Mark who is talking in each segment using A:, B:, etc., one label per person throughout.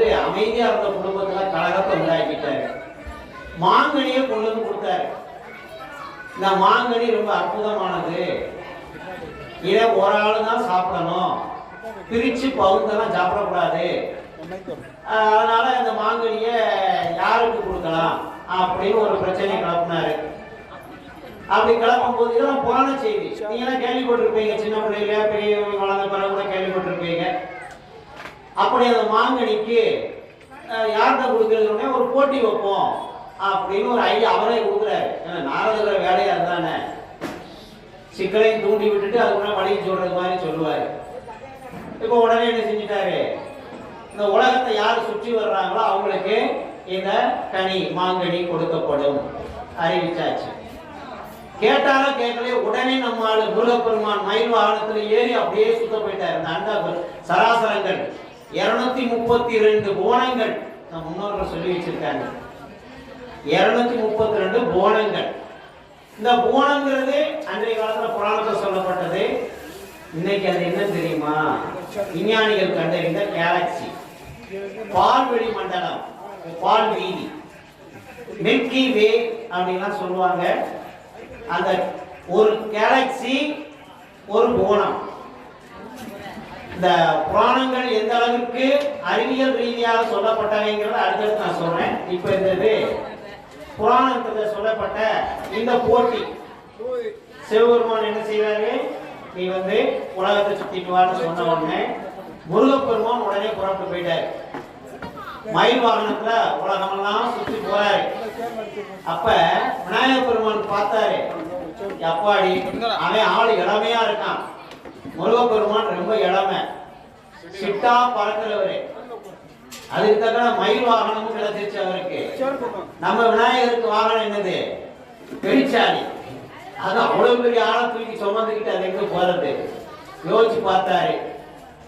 A: வந்து அமைதியா இருந்த குடும்பத்துல கழகத்தை உண்டாக்கிட்டாரு. மாங்கனியை கொண்டு வந்து கொடுத்தாரு. இந்த மாங்கனி ரொம்ப அற்புதமானது. இதை ஒரு ஆளு தான் சாப்பிடணும். பிரிச்சு பவுந்தெல்லாம் சாப்பிடக்கூடாது. அதனால இந்த மாங்கனிய யாருக்கு கொடுக்கலாம் அப்படின்னு ஒரு பிரச்சனை கிளப்பினாரு. அப்படி கிளப்பும் போது இதெல்லாம் புராண செய்தி. நீங்க எல்லாம் கேள்விப்பட்டிருப்பீங்க சின்ன பிள்ளையில பெரிய வளர்ந்த பிறகு கூட கேள்விப்பட்டிருப்பீங்க. அப்படி அந்த மாங்கனிக்கு அஹ், யார்கிட்ட கொடுக்கறதுனே ஒரு போட்டி வைப்போம் அப்படின்னு ஒரு ஐடியா அவரே கொடுக்குறாரு. ஏன்னா நாரதர வேலையா இருந்தானே. சிக்கலையும் தூண்டி விட்டுட்டு அதுக்குள்ள வழி சொல்றது மாதிரி சொல்லுவாரு. இப்போ உடனே என்ன செஞ்சிட்டாரு? இந்த உலகத்தை யார் சுற்றி வர்றாங்களோ அவங்களுக்கு இந்த கனி மாங்கனி கொடுக்கப்படும். அறிவிச்சாச்சு. கேட்டாலும் கேட்கலையே உடனே நம்ம ஆளு முருகப்பெருமான் மயில் வாகனத்துல ஏறி அப்படியே சுத்த போயிட்டாரு. அந்த அண்டா சராசரங்கள். இருநூத்தி முப்பத்தி ரெண்டு போனங்கள். நான் முன்னோர்கள் சொல்லி வச்சிருக்காங்க. இருநூத்தி முப்பத்தி ரெண்டு போனங்கள். இந்த போனங்கிறது அன்றைய காலத்துல புராணத்தில் சொல்லப்பட்டது. இன்னைக்கு அது என்ன தெரியுமா? விஞ்ஞானிகள் கண்டறிந்த கேலக்சி. பால்வெளி மண்டலம் பால் வீதி மில்கி வே அப்படின்லாம் சொல்லுவாங்க. அந்த ஒரு கேலக்சி ஒரு கோணம் இந்த புராணங்கள் எந்த அளவுக்கு அறிவியல் ரீதியாக சொல்லப்பட்டவைங்கிறத அடுத்தடுத்து நான் சொல்றேன். இப்போ இந்த இது புராணத்துல சொல்லப்பட்ட இந்த போட்டி சிவபெருமான் என்ன செய்வாரு? நீ வந்து உலகத்தை சுத்திட்டு வான்னு சொன்ன உடனே முருகப்பெருமான் உடனே புறப்பட்டு போயிட்டாரு. மயில் வாகனத்துல உலகமெல்லாம் சுத்தி போறாரு. அப்ப விநாயகர் பெருமான் பார்த்தாரு அப்பாடி அவன் ஆளு இளமையா இருக்கான். முருகப்பெருமான் ரொம்ப இளமை. சிட்டா பறக்கிறவரு. அதுக்கு தக்கன மயில் வாகனமும் கிடைச்சிருச்சு அவருக்கு. நம்ம விநாயகருக்கு வாகனம் என்னது? பெரிச்சாலி. அது அவ்வளவு பெரிய ஆளை தூக்கி சுமந்துக்கிட்டு அது எங்க போறது? யோசிச்சு பார்த்தாரு.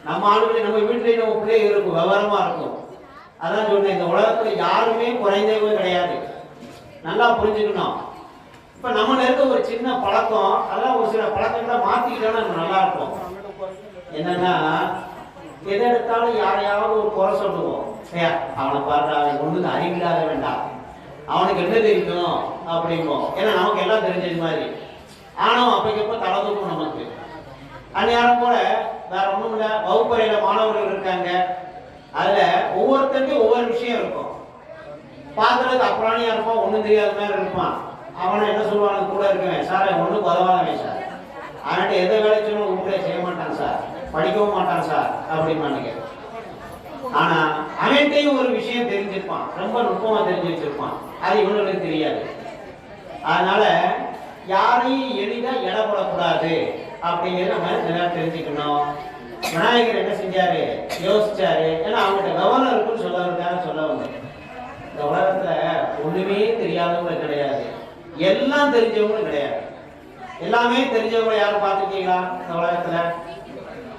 A: நம்ம ஆளுகளை நம்ம வீட்டுல நம்ம பிள்ளை இருக்கும் விவரமா இருக்கும். அதான் சொன்னேன் இந்த உலகத்துல யாருமே குறைந்தவங்க கிடையாது. நல்லா புரிஞ்சுக்கணும். இப்ப நம்மள இருக்க ஒரு சின்ன பழக்கம் அதெல்லாம் ஒரு சில பழக்கங்களை மாத்திக்கிட்டோம்னா நல்லா இருக்கும் என்னன்னா எதை எடுத்தாலும் யாரையாவது ஒரு குறை சொல்லுவோம். அவனை பாரு அவன் ஒண்ணுக்கு அறிவில்லாத வேண்டாம் அவனுக்கு என்ன தெரியும் அப்படிம்போம். ஏன்னா நமக்கு எல்லாம் தெரிஞ்சது மாதிரி. ஆனாலும் அப்பக்கப்ப தலை தூக்கும் நமக்கு. அந்நேரம் போல வேற ஒண்ணும் இல்லை. வகுப்பறையில மாணவர்கள் இருக்காங்க. அதுல ஒவ்வொருத்தருக்கும் ஒவ்வொரு விஷயம் இருக்கும். பார்க்கறதுக்கு அப்புறாணியா இருப்பான் ஒண்ணும் தெரியாத மாதிரி இருப்பான். அவனை என்ன சொல்லுவாங்க கூட இருக்கவன் சார் ஒன்றும் உதவாதவன் சார். அவன்கிட்ட எந்த வேலை கூட உங்களே செய்ய மாட்டான் சார். படிக்கவும் மாட்டான் சார் அப்படிமானுங்க ஆனா அவன்கிட்டையும் ஒரு விஷயம் தெரிஞ்சிருப்பான். ரொம்ப நுட்பமா தெரிஞ்சு வச்சிருப்பான். அது இவனுக்கு தெரியாது. அதனால யாரையும் எளிதா இடப்படக்கூடாது அப்படிங்கிறது அப்படிங்கிறத நம்ம நல்லா தெரிஞ்சுக்கணும். விநாயகர் என்ன செஞ்சாரு? யோசிச்சாரு. ஏன்னா அவங்ககிட்ட கவனம் இருக்குன்னு சொல்ல இருக்காரு சொல்ல வந்தேன் இந்த உலகத்துல ஒண்ணுமே தெரியாதவங்க கிடையாது. எல்லாம் தெரிஞ்சவங்களும் கிடையாது. எல்லாமே தெரிஞ்சவங்களை யாரும் பார்த்துருக்கீங்களா? இந்த உலகத்துல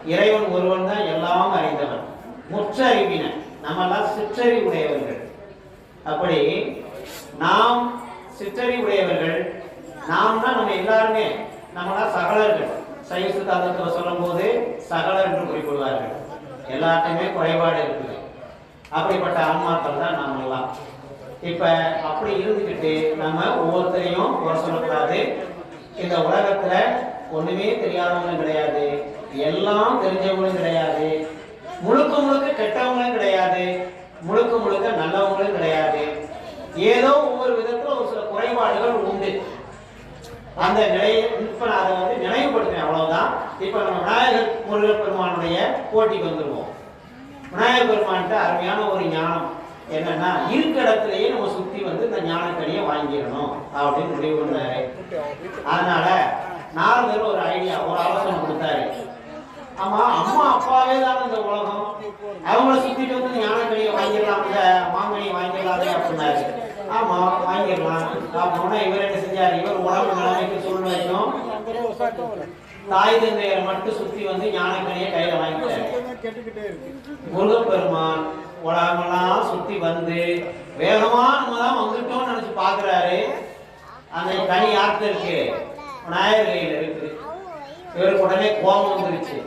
A: இறைவன் ஒருவன் தான் எல்லாம் அறிந்தவன். முற்றறிவினன். நம்ம எல்லாம் சிற்றறி உடையவர்கள் அப்படி நாம் சிற்றறிவுடையவர்கள். உடையவர்கள் தான் நம்ம எல்லாருமே. நம்மளாம் சகலர்கள். சைவ சித்தாந்தத்தில் சொல்லும் போது சகலர் என்று குறிப்பிடுவார்கள் எல்லாத்தையுமே குறைபாடு இருக்குது அப்படிப்பட்ட ஆன்மாக்கள் தான் நாமெல்லாம். எல்லாம் இப்ப அப்படி இருந்துக்கிட்டு நம்ம ஒவ்வொருத்தரையும் குறை சொல்லக்கூடாது. இந்த உலகத்துல ஒண்ணுமே தெரியாதவங்களும் கிடையாது. எல்லாம் தெரிஞ்சவங்களும் கிடையாது. முழுக்க முழுக்க கெட்டவங்களும் கிடையாது. முழுக்க முழுக்க நல்லவங்களும் கிடையாது. ஏதோ ஒவ்வொரு விதத்துல ஒரு சில குறைபாடுகள் உண்டு. அந்த நிலையை இப்ப நான் அதை வந்து நினைவுபடுத்தினேன் அவ்வளவுதான். இப்ப நம்ம விநாயகர் முருகர் பெருமானுடைய போட்டிக்கு வந்துருவோம். விநாயகர் பெருமான்கிட்ட அருமையான ஒரு ஞானம். என்னன்னா இருக்க இடத்துலயே நம்ம சுத்தி வந்து இந்த ஞானக்கனியை வாங்கிடணும் அப்படின்னு முடிவு பண்ணாரு. அதனால நாரதர் ஒரு ஐடியா ஒரு ஆலோசனை கொடுத்தாரு. ஆமா அம்மா அப்பாவே தான் இந்த உலகம். அவங்கள சுத்திட்டு வந்து ஞானக்கனியை வாங்கிடலாம் இந்த மாங்கனியை வாங்கிடலாமே அப்படின்னாரு. ஆமா வாங்கிடலாம். அப்படின்னா இவர் என்ன செஞ்சாரு? இவர் உடம்பு நிலைமைக்கு சூழ்நிலைக்கும் தாய் தந்தையரை மட்டும் சுத்தி வந்து ஞானக்கனியை கையில வாங்கிட்டாரு. முருகப்பெருமான் வந்து வேகமா நம்ம தான் வந்துட்டோம்னு நினைச்சு பாக்குறாரு அந்த கனி யார்கிட்ட இருக்கு. விநாயகர் கையில இருக்கு. இவருக்கு உடனே கோபம் வந்துருச்சு.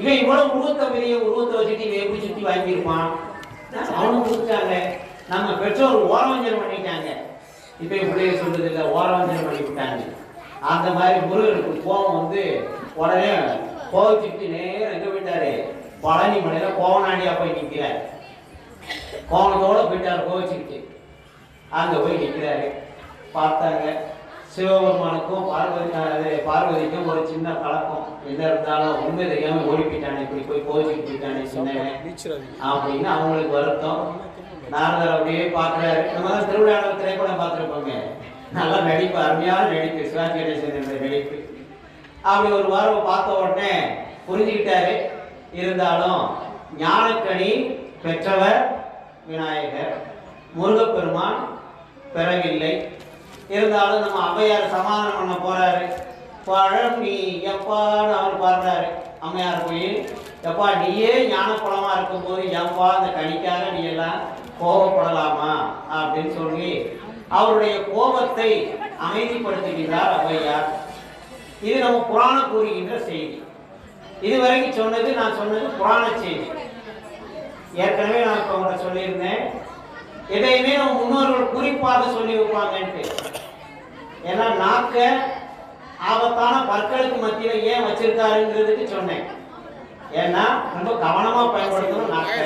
A: இவன் இவ்வளவு உருவத்தை பெரிய உருவத்தை வச்சுட்டு இவன் எப்படி சுத்தி வாங்கியிருப்பான்? அவனும் கொடுத்தாங்க நம்ம பெற்றோர் ஓரவஞ்சனம் பண்ணிட்டாங்க. இப்ப இப்படியே சொல்றது இல்லை ஓரவஞ்சனம் பண்ணி விட்டாங்க அந்த மாதிரி முருகனுக்கு கோபம் வந்து உடனே கோவிச்சுட்டு நேரம் எங்க போயிட்டாரு? பழனி மலையில கோவனாண்டியா போய் நிற்கிறார் கோணத்தோடு போயிட்டார் கோவிச்சுக்கிட்டு. அங்கே போய் நிற்கிறாரு பார்த்தாங்க சிவபெருமானுக்கும் பார்வதி அது பார்வதிக்கும் ஒரு சின்ன கலக்கம். எந்த இருந்தாலும் உண்மை தெரியாம ஓடிப்பிட்டானே இப்படி போய் கோவிச்சுட்டு போயிட்டானே சின்னவன் அப்படின்னு அவங்களுக்கு வருத்தம். நாரதர் அப்படியே பார்க்குறாரு. நம்ம தான் திருவிழா திரைப்படம் பார்த்துருப்போங்க நல்லா நடிப்பு அருமையான நடிப்பு. சிவாஜி கணேசன் நடிப்பு. அப்படி ஒரு வாரம் பார்த்த உடனே புரிஞ்சுக்கிட்டாரு. இருந்தாலும் ஞானக்கணி பெற்றவர் விநாயகர் முருகப்பெருமான் பிறகில்லை இருந்தாலும் நம்ம அம்மையார் சமாதானம் பண்ண போறாரு. பழம் நீ எப்பான்னு அவர் பாடுறாரு. அம்மையார் போய் எப்பா நீயே ஞானப்பழமா இருக்கும்போது எப்பா அந்த கனிக்காக நீ எல்லாம் கோபப்படலாமா அப்படின்னு சொல்லி அவருடைய கோபத்தை அமைதிப்படுத்துகின்றார் ஔவையார் இது நம்ம புராணம் கூறுகின்ற செய்தி. இதுவரைக்கும் சொன்னது நான் சொன்னது புராண செய்தி. ஏற்கனவே நான் இப்போ உங்களை சொல்லியிருந்தேன். எதையுமே நம்ம முன்னோர்கள் குறிப்பாக சொல்லி வைப்பாங்கன்ட்டு. ஏன்னா நாக்க ஆபத்தான பற்களுக்கு மத்தியில ஏன் வச்சிருக்காருங்கிறதுக்கு சொன்னேன். ஏன்னா ரொம்ப கவனமா பயன்படுத்தணும் நாக்க.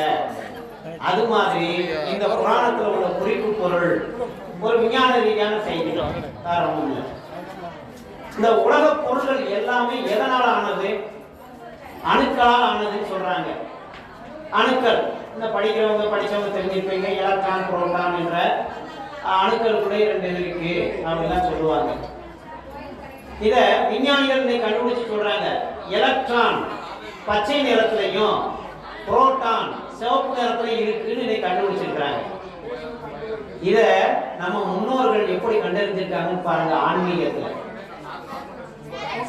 A: அது மாதிரி இந்த புராணத்துல உள்ள குறிப்பு பொருள் ஒரு விஞ்ஞான ரீதியான செய்தி. காரணம் இந்த உலக பொருள்கள் எல்லாமே எதனால் ஆனது? அணுக்களால் ஆனதுன்னு சொல்றாங்க. அணுக்கள். இந்த படிக்கிறவங்க படிச்சவங்க தெரிஞ்சிருப்பீங்க எலக்ட்ரான் புரோட்டான் என்ற அணுக்களுக்குள்ளே ரெண்டு இது இருக்கு அப்படின்லாம் சொல்லுவாங்க. இதை விஞ்ஞானிகள் இன்னைக்கு கண்டுபிடிச்சு சொல்றாங்க. எலக்ட்ரான் பச்சை நிறத்திலையும் புரோட்டான் சிவப்பு நிறத்திலையும் இருக்குன்னு இன்னைக்கு கண்டுபிடிச்சிருக்கிறாங்க. இத நம்ம முன்னோர்கள் எப்படி கண்டறிஞ்சிருக்காங்கன்னு பாருங்க ஆன்மீகத்தில்.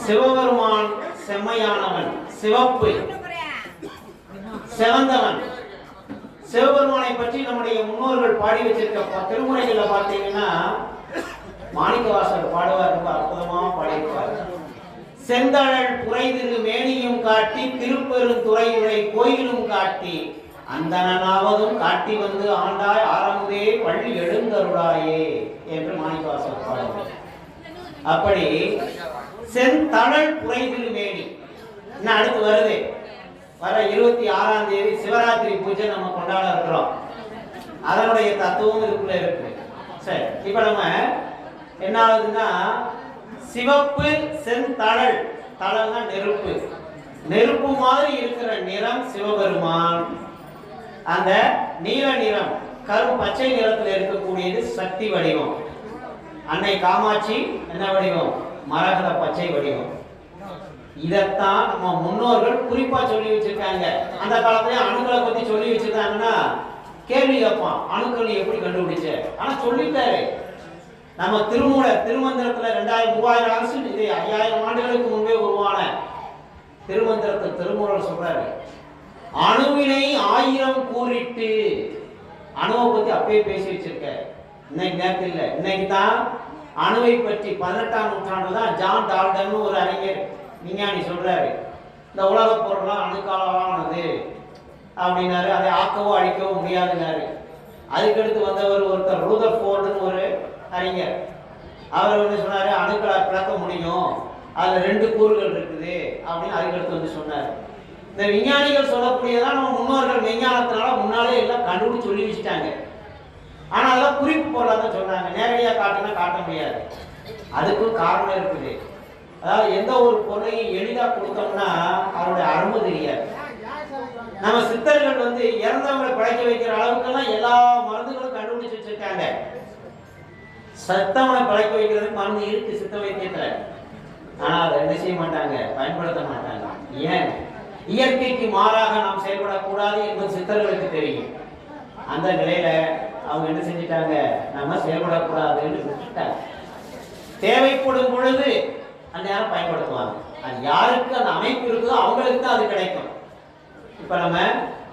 A: சிவபெருமான் செம்மையானவன் சிவப்பு சிவந்தவன். சிவபெருமானை பற்றி நம்முடைய முன்னோர்கள் பாடி வச்சிருக்க ப- திருமுறைகள்ல பார்த்தீங்கன்னா மாணிக்கவாசகர் பாடுவார் ரொம்ப அற்புதமா பாடியிருப்பார். செந்தழல் புரைதிரு மேனியும் காட்டி திருப்பெருந்துறையுரை கோயிலும் காட்டி அந்தனாவதும் காட்டி வந்து ஆண்டாய் ஆரம்பே பள்ளி எழுந்தருளாயே என்று மாணிக்கவாசகர் பாடுவார். அப்படி செந்தழல் புரைதிரு மேனி என்ன அடுத்து வருது? வர இருபத்தி ஆறாம் தேதி சிவராத்திரி பூஜை நம்ம கொண்டாட இருக்கிறோம். அதனுடைய தத்துவம் இதுக்குள்ள இருக்கு. சரி இப்ப நம்ம என்ன ஆகுதுன்னா சிவப்பு செந்தழல் தழல்னா நெருப்பு. நெருப்பு மாதிரி இருக்கிற நிறம் சிவபெருமான். அந்த நீல நிறம் கரும் பச்சை நிறத்தில் இருக்கக்கூடியது சக்தி வடிவம். அன்னை காமாட்சி என்ன வடிவம்? மரகத பச்சை வடிவம். இதைத்தான் நம்ம முன்னோர்கள் குறிப்பா சொல்லி வச்சிருக்காங்க. அந்த காலத்துல அணுக்களை பத்தி சொல்லி வச்சிருக்காங்கன்னா கேள்வி கேட்பான் அணுக்கள் எப்படி கண்டுபிடிச்ச? ஆனா சொல்லிட்டாரு. நம்ம திருமூல திருமந்திரத்துல ரெண்டாயிரம் மூவாயிரம் அரசு இது ஐயாயிரம் ஆண்டுகளுக்கு முன்பே உருவான திருமந்திரத்தில் திருமூலர் சொல்றாரு. அணுவினை ஆயிரம் கூறிட்டு அணுவை பத்தி அப்பயே பேசி வச்சிருக்க இன்னைக்கு நேரத்தில் இல்லை. இன்னைக்கு தான் அணுவை பற்றி பதினெட்டாம் நூற்றாண்டு தான் ஜான் டால்டன் ஒரு அறிஞர் விஞ்ஞானி சொல்றாரு. இந்த உலக பொருள்லாம் அணுக்காலமானது அப்படின்னாரு. அதை ஆக்கவோ அழிக்கவோ முடியாதுனாரு அதுக்கடுத்து வந்தவர் ஒருத்தர் ரூதர் ஃபோர்டுன்னு ஒரு அறிஞர். அவர் வந்து சொன்னார் அணுக்களை பிளக்க முடியும். அதில் ரெண்டு கூறுகள் இருக்குது அப்படின்னு அதுக்கடுத்து வந்து சொன்னார். இந்த விஞ்ஞானிகள் சொல்லக்கூடியதான் நம்ம முன்னோர்கள் விஞ்ஞானத்தினால முன்னாலே எல்லாம் கண்டுபிடிச்சு சொல்லி வச்சுட்டாங்க. ஆனால் அதெல்லாம் குறிப்பு போல தான் சொன்னாங்க. நேரடியாக காட்டினா காட்ட முடியாது. அதுக்கும் காரணம் இருக்குது. அதாவது எந்த ஒரு பொருளையும் எளிதா கொடுத்தோம்னா அவருடைய அரும்பு தெரியாது. நம்ம சித்தர்கள் வந்து இறந்தவங்களை படைக்க வைக்கிற அளவுக்கெல்லாம் எல்லா மருந்துகளும் கண்டுபிடிச்சு வச்சிருக்காங்க. சத்தவனை படைக்க வைக்கிறதுக்கு மருந்து இருக்கு சித்த வைத்தியத்துல. ஆனா அதை என்ன செய்ய மாட்டாங்க பயன்படுத்த மாட்டாங்க. ஏன்? இயற்கைக்கு மாறாக நாம் செயல்படக்கூடாது என்பது சித்தர்களுக்கு தெரியும். அந்த நிலையில அவங்க என்ன செஞ்சிட்டாங்க? நம்ம செயல்படக்கூடாதுன்னு விட்டுட்டாங்க. தேவைப்படும் பொழுது அந்த நேரம் பயன்படுத்துவாங்க அது யாருக்கு அந்த அமைப்பு இருக்குதோ அவங்களுக்கு தான் அது கிடைக்கும். இப்ப நம்ம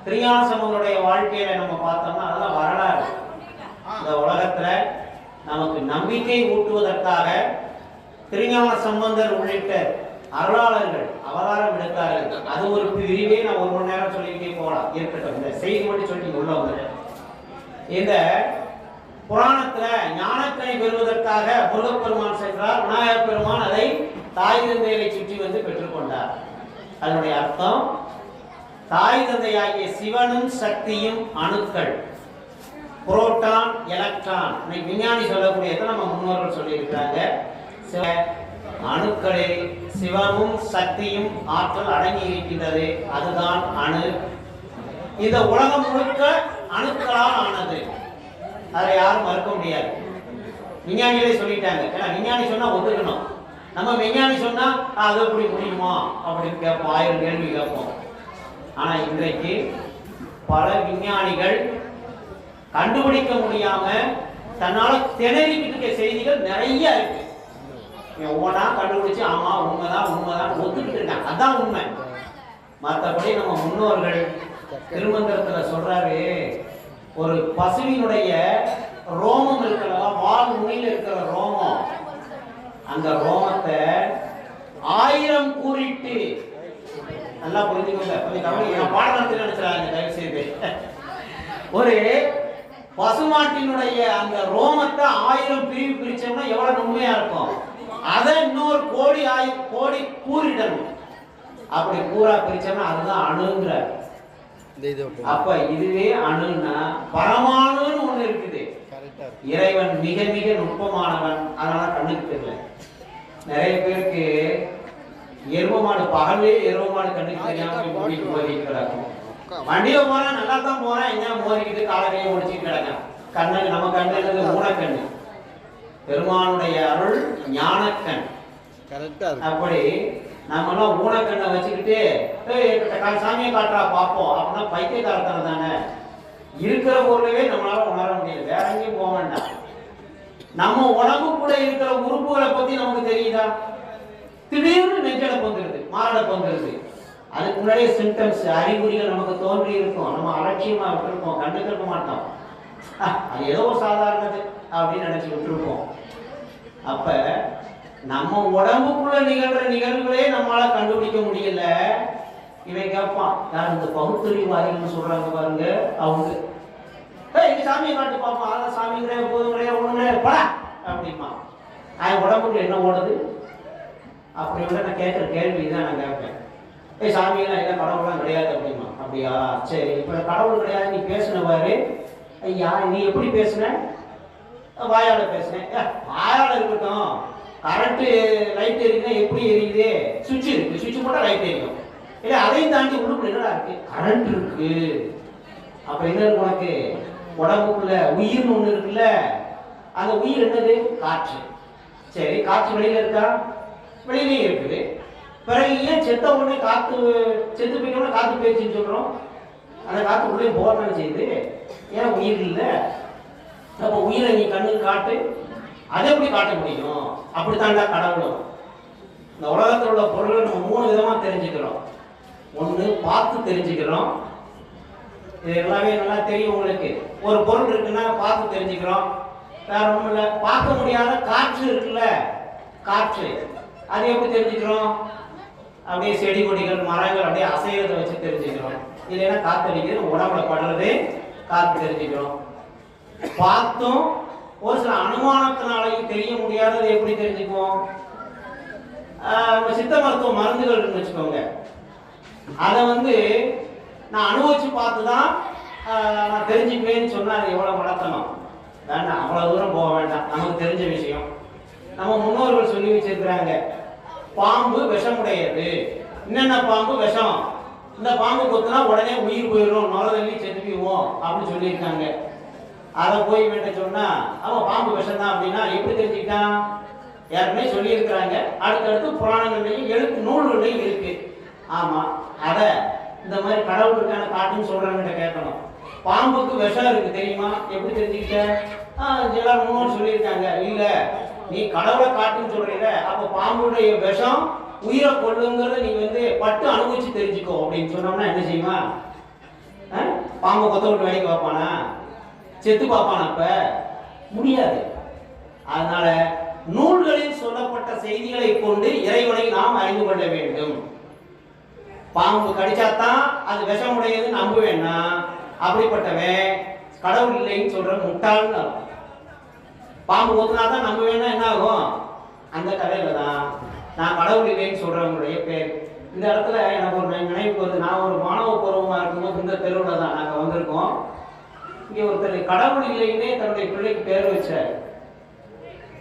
A: திரியான சமங்களுடைய வாழ்க்கையில நம்ம பார்த்தோம்னா அதெல்லாம் வரலாறு. இந்த உலகத்துல நமக்கு நம்பிக்கை ஊட்டுவதற்காக திருஞான சம்பந்தர் உள்ளிட்ட அருளாளர்கள் அவதாரம் எடுத்தார்கள். அது ஒரு பிரிவே நான் ஒரு மணி நேரம் சொல்லிக்கிட்டே போகலாம். இருக்கட்டும் இந்த செய்தி மட்டும் சொல்லிட்டு உள்ள வந்து இந்த புராணத்துல ஞானக்கனை பெறுவதற்காக முருகப்பெருமான் சென்றார். விநாயகர் பெருமான் அதை தாய் தந்தையை சுற்றி வந்து பெற்றுக்கொண்டார் அதனுடைய அர்த்தம் தாய் தந்தையாகிய சிவனும் சக்தியும் அணுக்கள். Proton electron. இன்னைக்கு விஞ்ஞானி சொல்லக்கூடியதை நம்ம முன்னோர்கள் சொல்லியிருக்கிறாங்க. சில அணுக்களில் சிவமும் சக்தியும் ஆற்றல் அடங்கி இருக்கின்றது. அதுதான் அணு. இந்த உலகம் முழுக்க அணுக்களால் ஆனது. அதை யாரும் மறுக்க முடியாது. விஞ்ஞானிகளே சொல்லிட்டாங்க. ஏன்னா விஞ்ஞானி சொன்னா ஒத்துக்கணும். நம்ம விஞ்ஞானி சொன்னா அது எப்படி முடியுமா? அப்படின்னு கேட்போம். ஆயிரம் கேள்வி கேட்போம். ஆனா இன்றைக்கு பல விஞ்ஞானிகள் கண்டுபிடிக்க முடியாம தன்னால திணறிக்கிட்டு இருக்க செய்திகள் நிறைய இருக்கு. ஒவ்வொன்றா கண்டுபிடிச்சு ஆமா உண்மைதான் உண்மைதான் ஒத்துக்கிட்டு இருக்காங்க. அதான் உண்மை. மற்றபடி நம்ம முன்னோர்கள் திருமந்திரத்துல சொல்றாரு ஒரு பசுவினுடைய ரோமம் இருக்கிறதா? வால் நுனியில இருக்கிற ரோமம். அந்த ரோமத்தை ஆயிரம் கூறிட்டு நல்லா புரிஞ்சுக்கோங்க. கொஞ்சம் கவனி பாடத்தில் நினைச்சிடாங்க தயவு செய்து ஒரு பசுமாட்டினுடைய அந்த ரோமத்தை ஆயிரம் பிரிவு பிரிச்சோம்னா எவ்வளவு உண்மையா இருக்கும்? அதை இன்னொரு கோடி ஆயி கோடி கூறிடணும். அப்படி கூறா பிரிச்சோம்னா அதுதான் அணுங்கிற அப்ப இதுவே அணுன்னா பரமாணுன்னு ஒண்ணு இருக்குது. இறைவன் மிக மிக நுட்பமானவன். அதனால கண்ணுக்கு தெரியல. நிறைய பேருக்கு எரும மாடு பகலே எரும மாடு கண்ணுக்கு தெரியாம கூட்டிட்டு போய் கிடக்கும். வண்டியில போறேன் நல்லா தான் போறேன். எங்க மோதிக்கிட்டு காலகையை முடிச்சுட்டு கிடக்கேன் கண்ணு நம்ம கண்ணு மூலக்கண்ணு பெருமானுடைய அருள் ஞானக்கண். அப்படி நம்மளாம் ஊனக்கண்ணை வச்சுக்கிட்டு சாமியை காட்டுறா பார்ப்போம் அப்படின்னா பைத்தியக்காரத்தனம் தானே. இருக்கிற பொருளவே நம்மளால உணர முடியல வேற எங்கேயும் போக வேண்டாம். நம்ம உடம்புக்குள்ள இருக்கிற உறுப்புகளை பத்தி நமக்கு தெரியுதா? திடீர்னு நெஞ்சடப்பு வந்துருது மாரடைப்பு வந்துருது அதுக்கு முன்னாடியே சிம்டம்ஸ் அறிகுறிகள் நமக்கு தோன்றி இருக்கும். நம்ம அலட்சியமா விட்டுருப்போம் கண்டுக்கிருக்க மாட்டோம். அது ஏதோ சாதாரணது அப்படின்னு நினைச்சு விட்டுருப்போம். அப்ப நம்ம உடம்புக்குள்ள நிகழ்ற நிகழ்வுகளே நம்மளால கண்டுபிடிக்க முடியல. இவன் கேட்பான் யார் இந்த பகுத்தறிவாதிகள்னு சொல்றாங்க பாருங்க அவங்க. ஏய் சாமியை காட்டு பார்ப்போம் அதான் சாமி கிடையாது போதும் கிடையாது படா அப்படிமா அவன் உடம்புக்குள்ள என்ன ஓடுது? அப்படி விட நான் கேட்குற கேள்வி தான் நான் கேட்பேன். ஏய் சாமியெல்லாம் இல்லை கடவுள்லாம் கிடையாது அப்படிமா அப்படியா? சரி இப்போ கடவுள் கிடையாது நீ பேசுன பாரு. ஐயா நீ எப்படி பேசுன? வாயால பேசுனேன். ஏ, வாயால இருக்கட்டும். கரண்ட் லைட் எரியுதுன்னா எப்படி எரியுது? சுவிட்ச் இருக்கு. சுவிட்ச் போட்டா லைட் எரியும். இல்ல அதையும் தாண்டி உள்ளுக்குள்ள என்னடா இருக்கு? கரண்ட் இருக்கு. அப்ப என்ன இருக்கு உனக்கு? உடம்புக்குள்ள உயிர்னு ஒண்ணு இருக்குல்ல? அந்த உயிர் என்னது? காற்று. சரி காற்று வெளியில இருக்கா? வெளியிலயும் இருக்குது. பிறகு ஏன் செத்த உடனே காத்து செத்து போயிட்டோம்னா காத்து போயிடுச்சுன்னு சொல்றோம்? அந்த காத்து உள்ளே போகத்தானே செய்யுது. ஏன் உயிர் இல்லை? அப்போ உயிரை நீ கண்ணுக்கு காட்டு. அதை எப்படி காட்ட முடியும்? அப்படித்தான்டா கடவுளும். இந்த உலகத்தில் உள்ள பொருள்களை நம்ம மூணு விதமா தெரிஞ்சுக்கிறோம். ஒன்று பார்த்து தெரிஞ்சுக்கிறோம். இது எல்லாமே நல்லா தெரியும் உங்களுக்கு. ஒரு பொருள் இருக்குன்னா பார்த்து தெரிஞ்சுக்கிறோம். வேற ஒன்றும் இல்லை. பார்க்க முடியாத காற்று இருக்குல்ல? காற்று. அது எப்படி தெரிஞ்சுக்கிறோம்? அப்படியே செடி கொடிகள் மரங்கள் அப்படியே அசைகிறத வச்சு தெரிஞ்சுக்கிறோம். இல்லைன்னா காத்தடிக்கிறது நம்ம உடம்புல படுறது காத்து தெரிஞ்சுக்கிறோம். பார்த்தும் ஒரு சில அனுமானத்தினாலையும் தெரிய முடியாதது எப்படி தெரிஞ்சுக்குவோம்? நம்ம சித்த மருத்துவ மருந்துகள் இருக்குன்னு வச்சுக்கோங்க. அதை வந்து நான் அனுபவிச்சு பார்த்து தான் நான் தெரிஞ்சுக்குவேன்னு சொன்னால் அது எவ்வளோ வளர்த்தணும் வேண்டாம் அவ்வளோ தூரம் போக வேண்டாம். நமக்கு தெரிஞ்ச விஷயம். நம்ம முன்னோர்கள் சொல்லி வச்சிருக்கிறாங்க. பாம்பு விஷமுடையது. என்னென்ன பாம்பு? விஷம். இந்த பாம்பு கொத்துனா உடனே உயிர் போயிடும். நுரதள்ளி செத்துக்குவோம் அப்படின்னு சொல்லியிருக்காங்க. அதை போய் வேண்ட சொன்னா அவன் பாம்பு விஷம் தான் அப்படின்னா எப்படி தெரிஞ்சுக்கிட்டான்? யாருமே சொல்லியிருக்கிறாங்க. அடுத்தடுத்து புராணங்கள்லையும் எழுத்து நூல்கள்லையும் இருக்கு. ஆமா அத இந்த மாதிரி கடவுளுக்கான காட்டுன்னு சொல்றவங்கிட்ட கேட்கணும். பாம்புக்கு விஷம் இருக்கு தெரியுமா? எப்படி தெரிஞ்சுக்கிட்ட? ஆஹ் எல்லாரும் முன்னோர் சொல்லியிருக்காங்க. இல்ல நீ கடவுளை காட்டுன்னு சொல்றீல அப்ப பாம்புடைய விஷம் உயிரை கொள்ளுங்கிறத நீ வந்து பட்டு அனுபவிச்சு தெரிஞ்சுக்கோ அப்படின்னு சொன்னோம்னா என்ன செய்யுமா பாம்பு கொத்த விட்டு வேலைக்கு பார்ப்பானா செத்து பார்ப்பானா அப்ப. முடியாது. அதனால நூல்களில் சொல்லப்பட்ட செய்திகளை கொண்டு இறைவனை நாம் அறிந்து கொள்ள வேண்டும். பாம்பு கடிச்சாதான் அது விஷமுடையது நம்புவேன்னா அப்படிப்பட்டவன் கடவுள் இல்லைன்னு சொல்ற முட்டாள்னு பாம்பு கொத்தினா தான் நம்புவேன்னா என்ன ஆகும்? அந்த கதையில தான் நான் கடவுள் இல்லைன்னு சொல்றவங்களுடைய பேர். இந்த இடத்துல எனக்கு ஒரு நினைவுக்கு வருது. நான் ஒரு மாணவ பருவமா இருக்கும்போது இந்த தெருவில் தான் நாங்கள் வந்திருக்கோம். இங்கே ஒருத்தர் கடவுள் இல்லைன்னே தன்னுடைய பிள்ளைக்கு பேர் வச்சார்.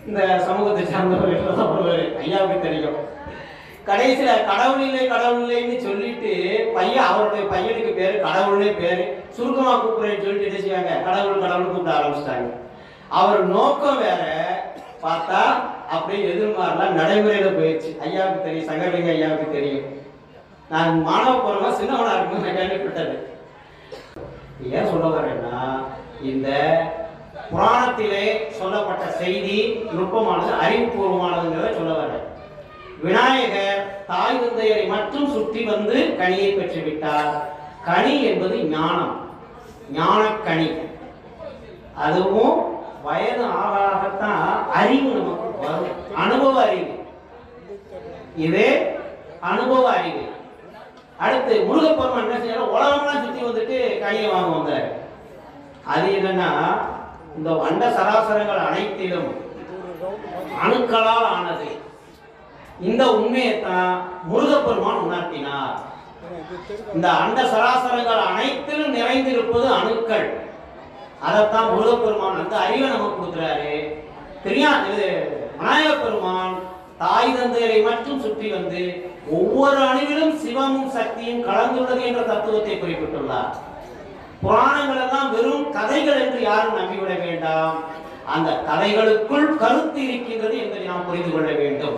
A: இந்த சமூகத்தை சார்ந்தவர் தான் ஒருவர் ஐயாவுக்கு தெரியும். கடைசியில கடவுள் இல்லை கடவுள் இல்லைன்னு சொல்லிட்டு பையன் அவருடைய பையனுக்கு பேரு கடவுள்னே பேரு சுருக்கமா கூப்பிடுறேன்னு சொல்லிட்டு என்ன செய்வாங்க? கடவுள் கடவுள் கூப்பிட ஆரம்பிச்சிட்டாங்க. அவர் நோக்கம் வேற பார்த்தா அப்படியே எதிர்மாறலாம் நடைமுறையில போயிடுச்சு. ஐயாவுக்கு தெரியும் சங்கரலிங்க ஐயாவுக்கு தெரியும். நான் மாணவ போறவங்க சின்னவனா இருக்கும் நான் கேள்விப்பட்டது. ஏன் சொல்ல வரேன்னா இந்த புராணத்திலே சொல்லப்பட்ட செய்தி நுட்பமானது அறிவுபூர்வமானதுங்கிறத சொல்ல வரேன் விநாயகர் தாய் தந்தையரை மட்டும் சுற்றி வந்து கனியை பெற்று விட்டார் கனி என்பது ஞானம். ஞானக்கனி. அதுவும் வயது ஆக ஆகத்தான் அறிவு நமக்கு வரும். அனுபவ அறிவு. இது அனுபவ அறிவு. அடுத்து முருகப்பெருமான் என்ன செய்யறாரு உலகம்லாம் சுத்தி வந்துட்டு கையை வாங்க வந்தார். அது என்னன்னா இந்த வண்ட சராசரங்கள் அனைத்திலும் அணுக்களால் ஆனது. இந்த உண்மையை தான் முருகப்பெருமான் உணர்த்தினார். இந்த அண்ட சராசரங்கள் அனைத்திலும் நிறைந்திருப்பது அணுக்கள். அதைத்தான் முருகப்பெருமான் அந்த அறிவை நமக்கு கொடுக்குறாரு. தெரியா? இது விநாயகப் பெருமான் தாய் தந்தையரை மட்டும் சுற்றி வந்து ஒவ்வொரு அணுவிலும் சிவமும் சக்தியும் கலந்துள்ளது என்ற தத்துவத்தை குறிப்பிட்டுள்ளார். புராணங்கள் எல்லாம் வெறும் கதைகள் என்று யாரும் நம்பிவிட வேண்டாம். அந்த கதைகளுக்குள் கருத்து இருக்கின்றது என்பதை நாம் புரிந்து கொள்ள வேண்டும்.